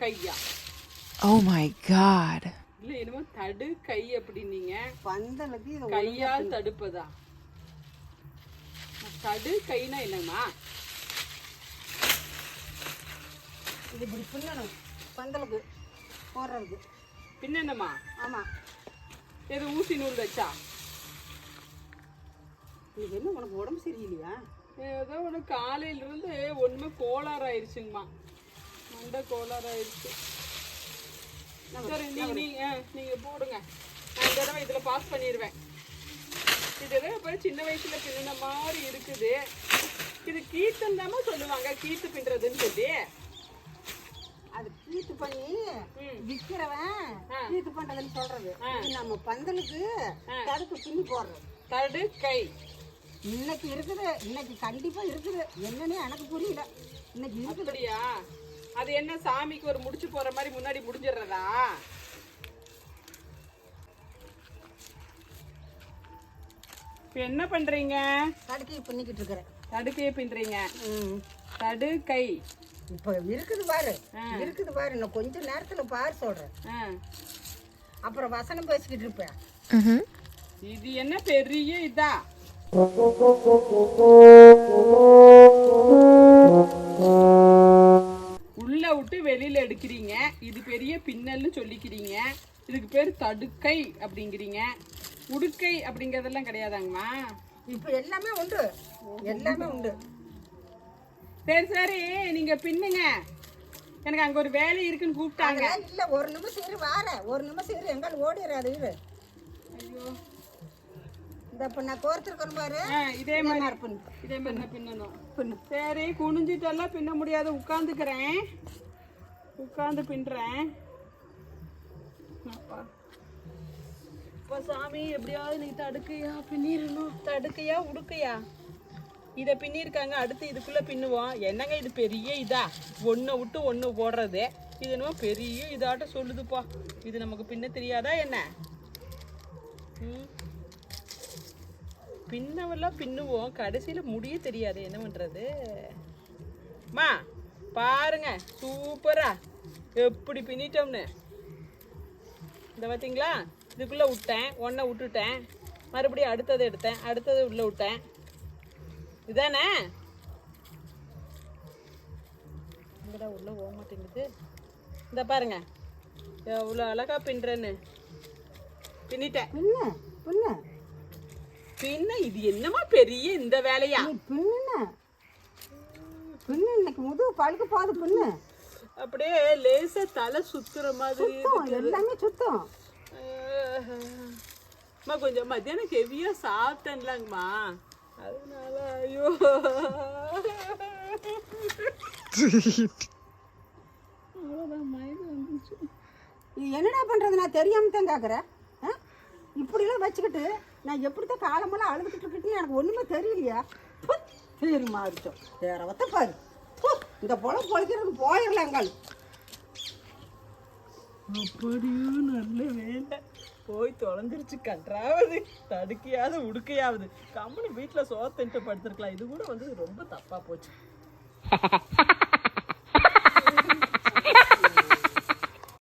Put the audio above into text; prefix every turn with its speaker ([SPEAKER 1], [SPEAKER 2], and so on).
[SPEAKER 1] கையா?
[SPEAKER 2] Oh my god.
[SPEAKER 1] இல்ல என்னமோ தடு கை அப்படின்னீங்க.
[SPEAKER 3] பந்தலுக்கு இது
[SPEAKER 1] கையால் தடுப்பதா? தடு கைனா என்னம்மா?
[SPEAKER 3] இது இப்படி பின்னணும். பந்தலுக்கு போடுறதுக்கு
[SPEAKER 1] பின்ன என்னம்மா?
[SPEAKER 3] ஆமாம்
[SPEAKER 1] எது ஊசி நூல் வச்சா?
[SPEAKER 3] இது என்ன உனக்கு உடம்பு சரியில்லையா?
[SPEAKER 1] ஏதோ ஒன்று காலையில இருந்து ஒண்ணுமே கோளாறு ஆயிடுச்சுங்கம்மா மண்டை கோளாறு ஆயிடுச்சு சரி நீங்க நீங்க ஆ, நீங்க போடுங்க. நான் தடவை இதுல பாஸ் பண்ணிடுவேன் இது இப்போ சின்ன வயசுல பின்னின மாதிரி இருக்குது. இது கீத்துன்னு தாம்மா சொல்லுவாங்க கீத்து பின்றதுன்னு சொல்லி.
[SPEAKER 3] அது கீத்து பண்ணி. விற்கிறவன். கீத்து பண்ணுறதுன்னு சொல்றது. நம்ம பந்தலுக்கு தடுப்பு பின்னி போடுறது.
[SPEAKER 1] தடு கை.
[SPEAKER 3] இன்னைக்கு இருக்குது இன்னைக்கு கண்டிப்பா இருக்குது. என்னன்னே எனக்கு புரியல. இன்னைக்கு இருக்குது.
[SPEAKER 1] அப்படியா? அது என்ன சாமிக்கு ஒரு முடிச்சு போற மாதிரி முன்னாடி முடிஞ்சிடுறதா? இப்போ என்ன பண்றீங்க?
[SPEAKER 3] தடுக்கி பின்னிக்கிட்டு இருக்கிறேன்.
[SPEAKER 1] தடுக்கையை பின்றீங்க
[SPEAKER 3] ம்.
[SPEAKER 1] தடு கை
[SPEAKER 3] இப்போ இருக்குது பாரு.
[SPEAKER 1] ஆ.
[SPEAKER 3] இருக்குது பாரு. இன்னும் கொஞ்ச நேரத்துல பாரு சொல்றேன்.
[SPEAKER 1] ஆ.
[SPEAKER 3] அப்புறம் வசனம் பேசிக்கிட்டு இருப்பேன்.
[SPEAKER 1] இது என்ன பெரிய இதா? பின்னல்னு சொல்லிக்கிறீங்க? இதுக்கு பேர் தடுக்கை அப்படிங்கிறீங்க. உடுக்கை அப்படிங்கறதெல்லாம் கிடையாதாங்கம்மா?
[SPEAKER 3] இப்போ எல்லாமே உண்டு. எல்லாமே உண்டு.
[SPEAKER 1] சரி சரி நீங்க பின்னுங்க. எனக்கு அங்க ஒரு வேலை இருக்குன்னு கூப்பிட்டாங்க.
[SPEAKER 3] இல்ல ஒரு நிமிஷம் இரு வார ஒரு நிமிஷம் இரு எங்கால் ஓடிடாது இரு.
[SPEAKER 1] ஐயோ.
[SPEAKER 3] இந்த இப்போ நான் கோர்த்துருக்கேன் பாரு.
[SPEAKER 1] இதே மாதிரி.
[SPEAKER 3] இருப்பேன்
[SPEAKER 1] இதே மாதிரி நான் பின்னணும்.
[SPEAKER 3] பின்னு.
[SPEAKER 1] சரி குனிஞ்சிட்டெல்லாம் பின்ன முடியாது. உட்காந்துக்கிறேன். உட்காந்து பின்றேன். அப்பா சாமி எப்படியாவது நீ தடுக்கையா பின்னிடணும் தடுக்கையா உடுக்கையா? இதை பின்னிருக்காங்க அடுத்து இதுக்குள்ள பின்னுவோம். என்னங்க இது பெரிய இதா? ஒன்றை விட்டு ஒன்று போடுறது. இது என்னமோ பெரிய இதாட்ட சொல்லுதுப்பா. இது நமக்கு பின்ன தெரியாதா என்ன? ம். பின்னவெல்லாம் பின்னுவோம். கடைசியில் முடிய தெரியாது. என்ன பண்ணுறது மா பாருங்க. சூப்பரா. எப்படி பின்னிட்டோம்னு. இந்த பார்த்தீங்களா இதுக்குள்ளே விட்டேன். ஒன்றை விட்டுட்டேன். மறுபடியும் அடுத்தது எடுத்தேன். அடுத்தது உள்ளே விட்டேன். இதானே? இங்கடா உள்ளே போக மாட்டேங்குது. இந்த பாருங்க. எவ்வளோ அழகா பின்னுறேன்னு. பின்னிட்டேன்.
[SPEAKER 3] பின்னு பின்னு.
[SPEAKER 1] பின்ன? இது என்னமா பெரிய இந்த வேலையா?
[SPEAKER 3] பின்னுன. பின்னு இன்னைக்கு முதுகு பழுக்க போகுது பின்னு.
[SPEAKER 1] அப்படியே லேசா தலை சுத்துற மாதிரி
[SPEAKER 3] எல்லாமே சுத்தம்.
[SPEAKER 1] அம்மா கொஞ்சம் மத்தியானம் ஹெவியா சாப்பிட்டேன்லாங்கம்மா. அதனால ஐயோ.
[SPEAKER 3] என்னடா பண்றது நான் தெரியாம தான் கேட்குறேன் இப்படிலாம் வச்சுக்கிட்டு நான் எப்படித்தான் காலமெல்லாம் அழுதுகிட்டு இருக்கட்டுன்னு எனக்கு ஒண்ணுமே தெரியலையா? தெரியுமா அடிச்சோம் வேற வத்த பாரு. இந்த பழம் பொழைக்கிறது போயிடலாங்கால்
[SPEAKER 1] அப்படியும் நல்ல வேலை. போய் தொலைஞ்சிருச்சு கன்றாவது தடுக்கையாவது உடுக்கையாவது. கம்முனு வீட்டில் சோத்தின்ட்டு படுத்துருக்கலாம். இது கூட வந்து ரொம்ப தப்பாக போச்சு.